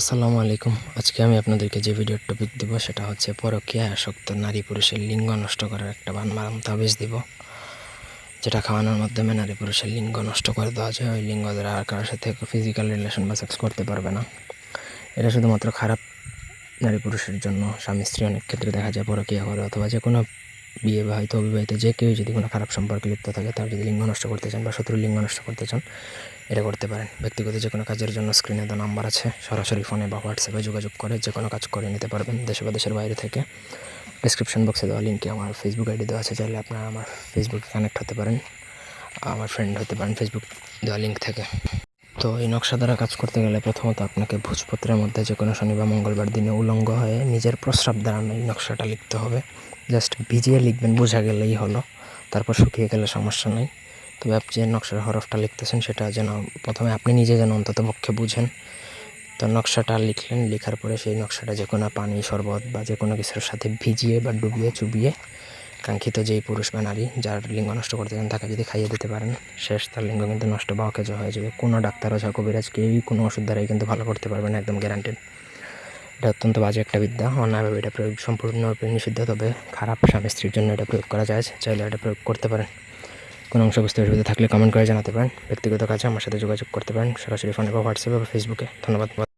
আসসালামু আলাইকুম। আজকে আমি আপনাদেরকে যে ভিডিওর টপিক দেব সেটা হচ্ছে পরকীয়া আসক্ত নারী পুরুষের লিঙ্গ নষ্ট করার একটা বান মারাম তাবিজ দিব, যেটা খাওয়ানোর মাধ্যমে নারী পুরুষের লিঙ্গ নষ্ট করে দেওয়া যায়। ওই লিঙ্গ দ্বারা আর কারোর সাথে ফিজিক্যাল রিলেশন বা সেক্স করতে পারবে না। এটা শুধুমাত্র খারাপ নারী পুরুষের জন্য স্বামী স্ত্রী অনেক ক্ষেত্রে দেখা যায় পরকীয়া করে অথবা যে কোনো বিয়ে বা হয়তো অবিবাহিত যে কেউ যদি কোনো খারাপ সম্পর্কে লিপ্ত থাকে, তার যদি লিঙ্গ নষ্ট করতে চান বা শত্রুর লিঙ্গ নষ্ট করতে চান, এটা করতে পারেন। ব্যক্তিগত যে কোনো কাজের জন্য স্ক্রিনে তো নাম্বার আছে। সরাসরি ফোনে বা হোয়াটসঅ্যাপে যোগাযোগ করে যে কোনো কাজ করে নিতে পারবেন দেশে বা দেশের বাইরে থেকে। ডিসক্রিপশন বক্সে দেওয়া লিঙ্কে আমার ফেসবুক আইডি দেওয়া আছে। চাইলে আপনারা আমার ফেসবুকে কানেক্ট হতে পারেন, আমার ফ্রেন্ড হতে পারেন ফেসবুক দেওয়া লিঙ্ক থেকে। তো এই নকশা দ্বারা কাজ করতে গেলে প্রথমত আপনাকে ভোজপত্রের মধ্যে যে কোনো শনি বা মঙ্গলবার দিনে উলঙ্গ হয়ে নিজের প্রস্রাব দ্বারা এই নকশাটা লিখতে হবে। জাস্ট ভিজিয়ে লিখবেন, বোঝা গেলেই হলো। তারপর শুকিয়ে গেলে সমস্যা নেই। তবে আপনি যে নকশার হরফটা লিখতেছেন সেটা যেন প্রথমে আপনি নিজে যেন অন্তত পক্ষে বুঝেন। তো নকশাটা লিখলেন, লেখার পরে সেই নকশাটা যে কোনো পানি, শরবত বা যে কোনো কিছুর সাথে ভিজিয়ে বা ডুবিয়ে চুবিয়ে কাঙ্ক্ষিত যেই পুরুষ বা নারী যার লিঙ্গ নষ্ট করতে চান তাকে যদি খাইয়ে দিতে পারেন, শেষ তার লিঙ্গ কিন্তু নষ্ট বা অকেজ হয়ে যাবে। কোনো ডাক্তার ওঝা কবিরাজ কেউই কোনো ওষুধ দ্বারাই কিন্তু ভালো করতে পারবে না, একদম গ্যারান্টেড এটা অত্যন্ত বাজে একটা বিদ্যা। অন্যায়ভাবে এটা প্রয়োগ সম্পূর্ণরূপে নিষিদ্ধ, তবে খারাপ স্বামী স্ত্রীর জন্য এটা প্রয়োগ করা যায়। চাইলে এটা প্রয়োগ করতে পারেন। কোনো অংশ বুঝতে অসুবিধা থাকলে কমেন্ট করে জানাতে পারেন। ব্যক্তিগত কাজে আমার সাথে যোগাযোগ করতে পারেন। সরাসরি ফোনে বা হোয়াটসঅ্যাপে বা ফেসবুকে ধন্যবাদ।